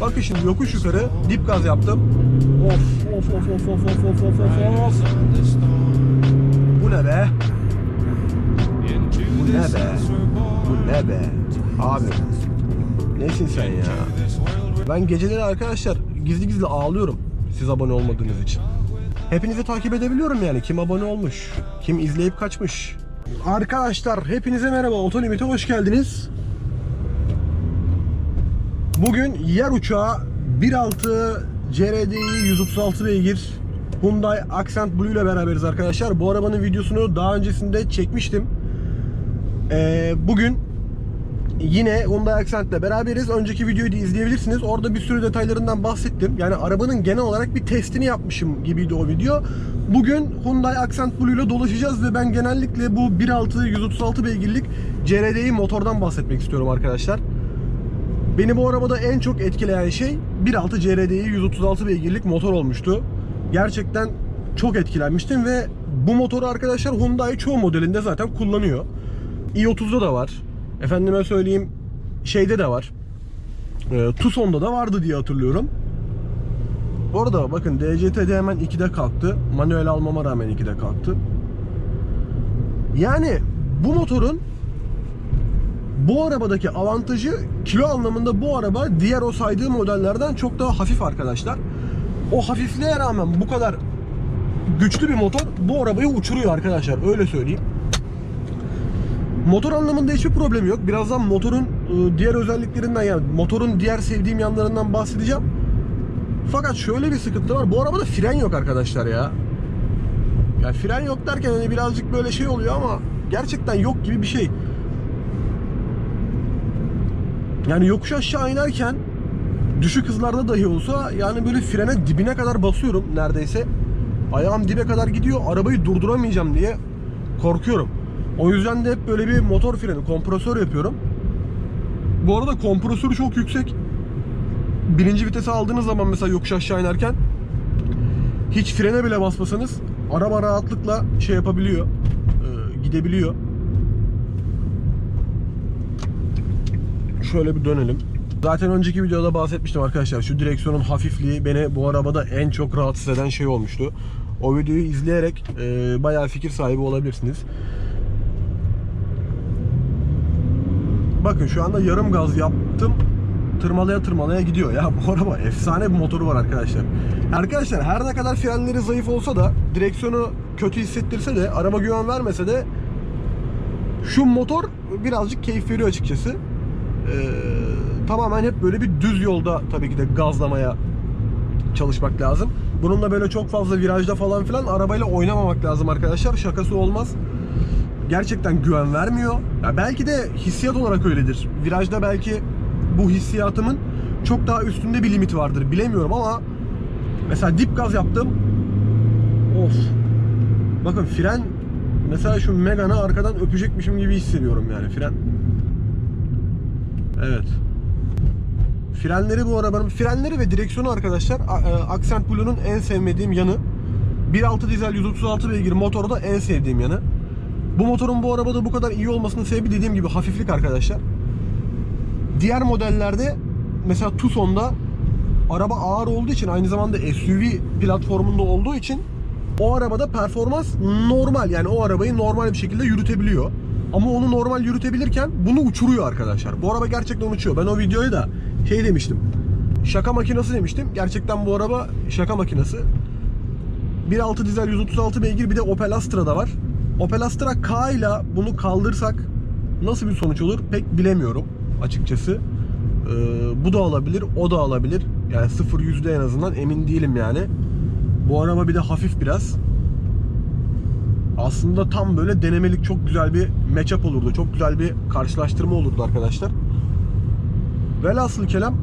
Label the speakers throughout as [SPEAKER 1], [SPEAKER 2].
[SPEAKER 1] Bakın şimdi yokuş yukarı dip gaz yaptım. Of of of of of of of of of of. Bu ne be? Bu ne be? Bu ne be? Abi. Nesin sen ya? Ben geceleri arkadaşlar gizli gizli ağlıyorum. Siz abone olmadığınız için. Hepinizi takip edebiliyorum yani. Kim abone olmuş, kim izleyip kaçmış. Arkadaşlar hepinize merhaba. Otolimit'e hoş geldiniz. Bugün yer uçağı 1.6 CRDI 136 beygir Hyundai Accent Blue ile beraberiz arkadaşlar. Bu arabanın videosunu daha öncesinde çekmiştim. Ee, bugün yine Hyundai Accent ile beraberiz. Önceki videoyu da izleyebilirsiniz. Orada bir sürü detaylarından bahsettim. Yani arabanın genel olarak bir testini yapmışım gibiydi o video. Bugün Hyundai Accent Blue ile dolaşacağız ve ben genellikle bu 1.6 136 beygirlik CRDI motordan bahsetmek istiyorum arkadaşlar. Beni bu arabada en çok etkileyen şey 1.6 CRDI 136 beygirlik motor olmuştu. Gerçekten çok etkilenmiştim ve bu motoru arkadaşlar Hyundai çoğu modelinde zaten kullanıyor. i30'da da var. Efendime söyleyeyim şeyde de var. E, Tucson'da da vardı diye hatırlıyorum. Bu arada bakın DCT'de hemen 2'de kalktı. Manuel almama rağmen 2'de kalktı. Yani bu motorun bu arabadaki avantajı kilo anlamında bu araba diğer o saydığım modellerden çok daha hafif arkadaşlar. O hafifliğe rağmen bu kadar güçlü bir motor bu arabayı uçuruyor arkadaşlar öyle söyleyeyim. Motor anlamında hiçbir problemi yok. Birazdan motorun e, diğer özelliklerinden yani motorun diğer sevdiğim yanlarından bahsedeceğim. Fakat şöyle bir sıkıntı var. Bu arabada fren yok arkadaşlar ya. Yani fren yok derken hani birazcık böyle şey oluyor ama gerçekten yok gibi bir şey. Yani yokuş aşağı inerken düşük hızlarda dahi olsa yani böyle frene dibine kadar basıyorum neredeyse. Ayağım dibe kadar gidiyor. Arabayı durduramayacağım diye korkuyorum. O yüzden de hep böyle bir motor freni, kompresör yapıyorum. Bu arada kompresörü çok yüksek. Birinci vitese aldığınız zaman mesela yokuş aşağı inerken hiç frene bile basmasanız araba rahatlıkla şey yapabiliyor. e, gidebiliyor. Şöyle bir dönelim. Zaten önceki videoda bahsetmiştim arkadaşlar. Şu direksiyonun hafifliği beni bu arabada en çok rahatsız eden şey olmuştu. O videoyu izleyerek e, bayağı fikir sahibi olabilirsiniz. Bakın şu anda yarım gaz yaptım. Tırmalaya tırmalaya gidiyor. Ya bu araba efsane bir motoru var arkadaşlar. Arkadaşlar her ne kadar frenleri zayıf olsa da direksiyonu kötü hissettirse de araba güven vermese de şu motor birazcık keyif veriyor açıkçası. Ee, tamamen hep böyle bir düz yolda tabii ki de gazlamaya çalışmak lazım. Bununla böyle çok fazla virajda falan filan arabayla oynamamak lazım arkadaşlar. Şakası olmaz. Gerçekten güven vermiyor. Ya belki de hissiyat olarak öyledir. Virajda belki bu hissiyatımın çok daha üstünde bir limit vardır. Bilemiyorum ama mesela dip gaz yaptım. Of. Bakın fren mesela şu Megane'ı arkadan öpecekmişim gibi hissediyorum yani fren. Evet. Frenleri bu arabanın frenleri ve direksiyonu arkadaşlar e, Accent Blue'nun en sevmediğim yanı 1.6 dizel 136 beygir motoru da en sevdiğim yanı. Bu motorun bu arabada bu kadar iyi olmasının sebebi dediğim gibi hafiflik arkadaşlar. Diğer modellerde mesela Tucson'da araba ağır olduğu için aynı zamanda SUV platformunda olduğu için o arabada performans normal yani o arabayı normal bir şekilde yürütebiliyor. Ama onu normal yürütebilirken bunu uçuruyor arkadaşlar. Bu araba gerçekten uçuyor. Ben o videoya da şey demiştim. Şaka makinesi demiştim. Gerçekten bu araba şaka makinesi. 1.6 dizel 136 beygir bir de Opel Astra'da var. Opel Astra K ile bunu kaldırsak nasıl bir sonuç olur pek bilemiyorum açıkçası. Ee, bu da olabilir, o da olabilir. Yani 0 yüzde en azından emin değilim yani. Bu araba bir de hafif biraz. Aslında tam böyle denemelik çok güzel bir matchup olurdu. Çok güzel bir karşılaştırma olurdu arkadaşlar. Velhasıl kelam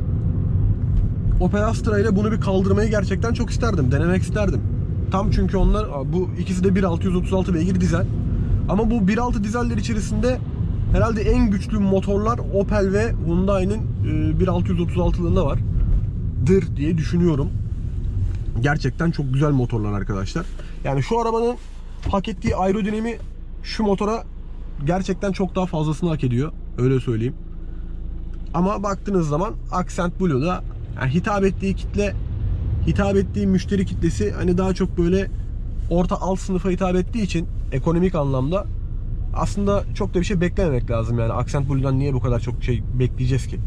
[SPEAKER 1] Opel Astra ile bunu bir kaldırmayı gerçekten çok isterdim. Denemek isterdim. Tam çünkü onlar bu ikisi de 1.636 beygir dizel. Ama bu 1.6 dizeller içerisinde herhalde en güçlü motorlar Opel ve Hyundai'nin e, 1.636'lığında var. Dır diye düşünüyorum. Gerçekten çok güzel motorlar arkadaşlar. Yani şu arabanın hak ettiği aerodinami şu motora gerçekten çok daha fazlasını hak ediyor. Öyle söyleyeyim. Ama baktığınız zaman Accent Blue'da yani hitap ettiği kitle hitap ettiği müşteri kitlesi hani daha çok böyle orta alt sınıfa hitap ettiği için ekonomik anlamda aslında çok da bir şey beklememek lazım yani Accent Blue'dan niye bu kadar çok şey bekleyeceğiz ki?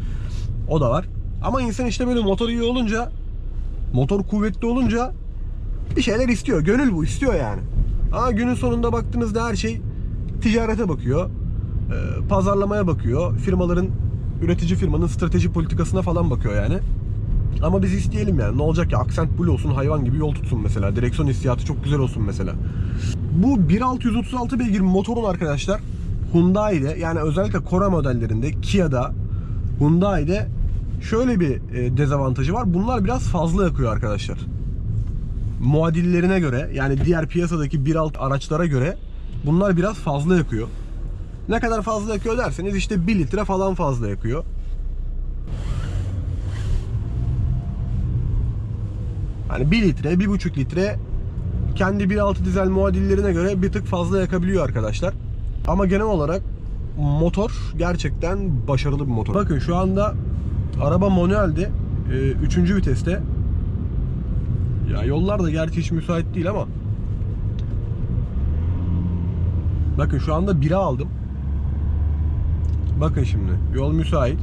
[SPEAKER 1] O da var. Ama insan işte böyle motor iyi olunca motor kuvvetli olunca bir şeyler istiyor. Gönül bu istiyor yani. Ama günün sonunda baktığınızda her şey ticarete bakıyor. e, Pazarlamaya bakıyor. Firmaların üretici firmanın strateji politikasına falan bakıyor yani. Ama biz isteyelim yani. Ne olacak ya? Accent Blue olsun, hayvan gibi yol tutsun mesela. Direksiyon hissiyatı çok güzel olsun mesela. Bu 1.636 beygir motorun arkadaşlar Hyundai'de yani özellikle Kora modellerinde Kia'da Hyundai'de şöyle bir e, dezavantajı var. Bunlar biraz fazla yakıyor arkadaşlar. Muadillerine göre yani diğer piyasadaki 1.6 araçlara göre bunlar biraz fazla yakıyor. Ne kadar fazla yakıyor derseniz işte 1 litre falan fazla yakıyor. Hani 1 litre, 1,5 litre kendi 1.6 dizel muadillerine göre bir tık fazla yakabiliyor arkadaşlar. Ama genel olarak motor gerçekten başarılı bir motor. Bakın şu anda araba manuelde 3. viteste. Ya yollar da gerçi hiç müsait değil ama Bakın şu anda 1'e aldım. Bakın şimdi yol müsait.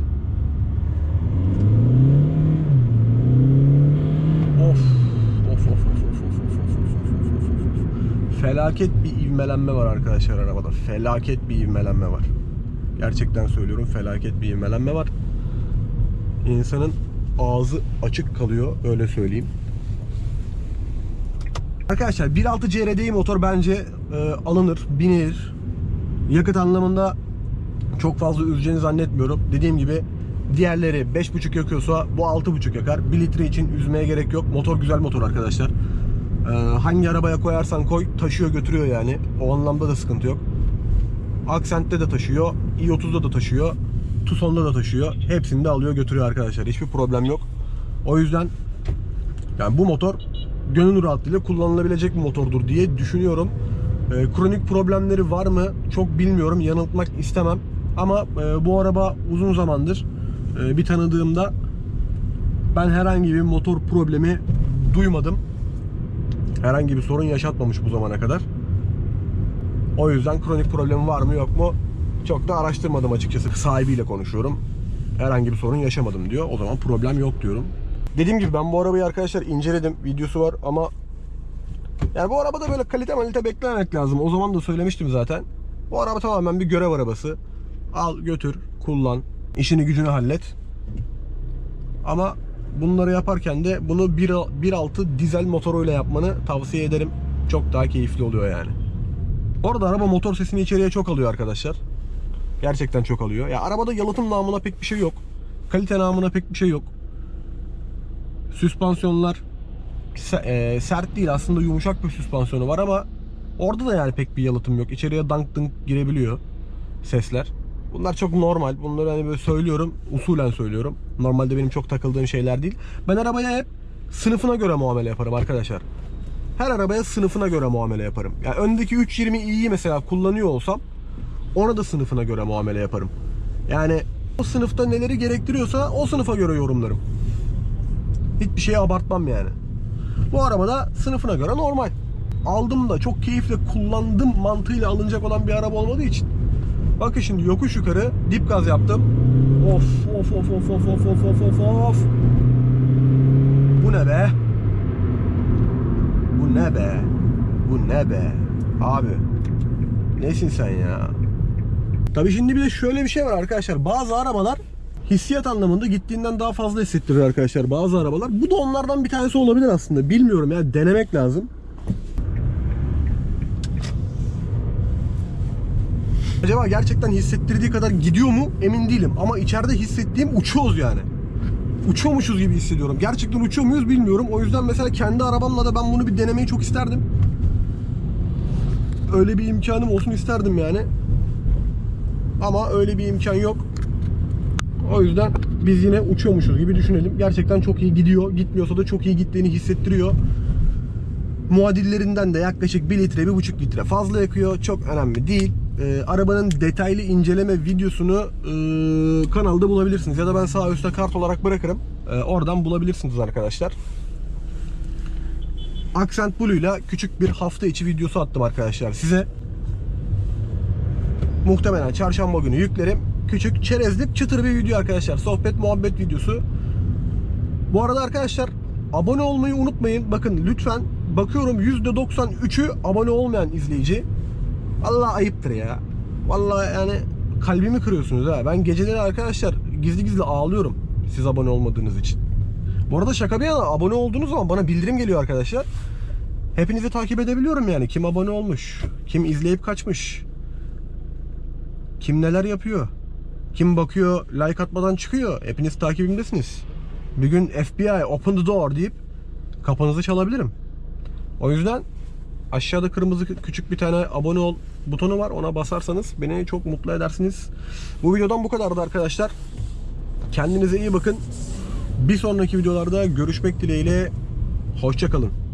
[SPEAKER 1] Felaket bir ivmelenme var arkadaşlar arabada. Felaket bir ivmelenme var. Gerçekten söylüyorum felaket bir ivmelenme var. İnsanın ağzı açık kalıyor öyle söyleyeyim. Arkadaşlar 1.6 CRDI motor bence e, alınır, binilir. Yakıt anlamında çok fazla üzeceğini zannetmiyorum. Dediğim gibi diğerleri 5.5 yakıyorsa bu 6.5 yakar. 1 litre için üzmeye gerek yok. Motor güzel motor arkadaşlar. E, hangi arabaya koyarsan koy taşıyor götürüyor yani. O anlamda da sıkıntı yok. Accent'te de taşıyor. i30'da da taşıyor. Tucson'da da taşıyor. Hepsini de alıyor götürüyor arkadaşlar. Hiçbir problem yok. O yüzden yani bu motor gönül rahatlığıyla kullanılabilecek bir motordur diye düşünüyorum. Ee, kronik problemleri var mı çok bilmiyorum. Yanıltmak istemem. Ama e, bu araba uzun zamandır e, bir tanıdığımda ben herhangi bir motor problemi duymadım. Herhangi bir sorun yaşatmamış bu zamana kadar. O yüzden kronik problemi var mı yok mu çok da araştırmadım açıkçası. Sahibiyle konuşuyorum. Herhangi bir sorun yaşamadım diyor. O zaman problem yok diyorum. Dediğim gibi ben bu arabayı arkadaşlar inceledim. Videosu var ama yani bu arabada böyle kalite malite beklememek lazım. O zaman da söylemiştim zaten. Bu araba tamamen bir görev arabası. Al götür, kullan. işini gücünü hallet. Ama bunları yaparken de bunu 1.6 dizel motoruyla yapmanı tavsiye ederim. Çok daha keyifli oluyor yani. Bu arada araba motor sesini içeriye çok alıyor arkadaşlar. Gerçekten çok alıyor. Ya arabada yalıtım namına pek bir şey yok. Kalite namına pek bir şey yok. Süspansiyonlar e, sert değil aslında yumuşak bir süspansiyonu var ama orada da yani pek bir yalıtım yok. İçeriye dank dınk girebiliyor sesler. Bunlar çok normal. Bunları hani böyle söylüyorum. Usulen söylüyorum. Normalde benim çok takıldığım şeyler değil. Ben arabaya hep sınıfına göre muamele yaparım arkadaşlar. Her arabaya sınıfına göre muamele yaparım. Yani öndeki 320 iyi mesela kullanıyor olsam ona da sınıfına göre muamele yaparım. Yani o sınıfta neleri gerektiriyorsa o sınıfa göre yorumlarım. Hiçbir şeye abartmam yani. Bu arabada sınıfına göre normal. Aldım da çok keyifle kullandım mantığıyla alınacak olan bir araba olmadığı için. Bakın şimdi yokuş yukarı dip gaz yaptım. Of of of of of of of of of of. Bu ne be? Bu ne be? Bu ne be? Abi. Nesin sen ya? Tabii şimdi bir de şöyle bir şey var arkadaşlar. Bazı arabalar hissiyat anlamında gittiğinden daha fazla hissettirir arkadaşlar bazı arabalar. Bu da onlardan bir tanesi olabilir aslında. Bilmiyorum ya denemek lazım. Acaba gerçekten hissettirdiği kadar gidiyor mu emin değilim. Ama içeride hissettiğim uçuyoruz yani. Uçuyormuşuz gibi hissediyorum. Gerçekten uçuyor muyuz bilmiyorum. O yüzden mesela kendi arabamla da ben bunu bir denemeyi çok isterdim. Öyle bir imkanım olsun isterdim yani. Ama öyle bir imkan yok. O yüzden biz yine uçuyormuşuz gibi düşünelim. Gerçekten çok iyi gidiyor. Gitmiyorsa da çok iyi gittiğini hissettiriyor. Muadillerinden de yaklaşık 1 litre, 1,5 litre fazla yakıyor. Çok önemli değil. E, arabanın detaylı inceleme videosunu e, kanalda bulabilirsiniz. Ya da ben sağ üstte kart olarak bırakırım. E, oradan bulabilirsiniz arkadaşlar. Accent Blue ile küçük bir hafta içi videosu attım arkadaşlar size. Muhtemelen çarşamba günü yüklerim. Küçük çerezlik çıtır bir video arkadaşlar. Sohbet muhabbet videosu. Bu arada arkadaşlar abone olmayı unutmayın. Bakın lütfen bakıyorum %93'ü abone olmayan izleyici. Vallahi ayıptır ya. Vallahi yani kalbimi kırıyorsunuz ha. Ben geceleri arkadaşlar gizli gizli ağlıyorum siz abone olmadığınız için. Bu arada şaka bir yana abone olduğunuz zaman bana bildirim geliyor arkadaşlar. Hepinizi takip edebiliyorum yani. Kim abone olmuş, kim izleyip kaçmış, kim neler yapıyor, kim bakıyor, like atmadan çıkıyor. Hepiniz takibimdesiniz. Bir gün FBI open the door deyip kapınızı çalabilirim. O yüzden aşağıda kırmızı küçük bir tane abone ol butonu var. Ona basarsanız beni çok mutlu edersiniz. Bu videodan bu kadardı arkadaşlar. Kendinize iyi bakın. Bir sonraki videolarda görüşmek dileğiyle. Hoşçakalın.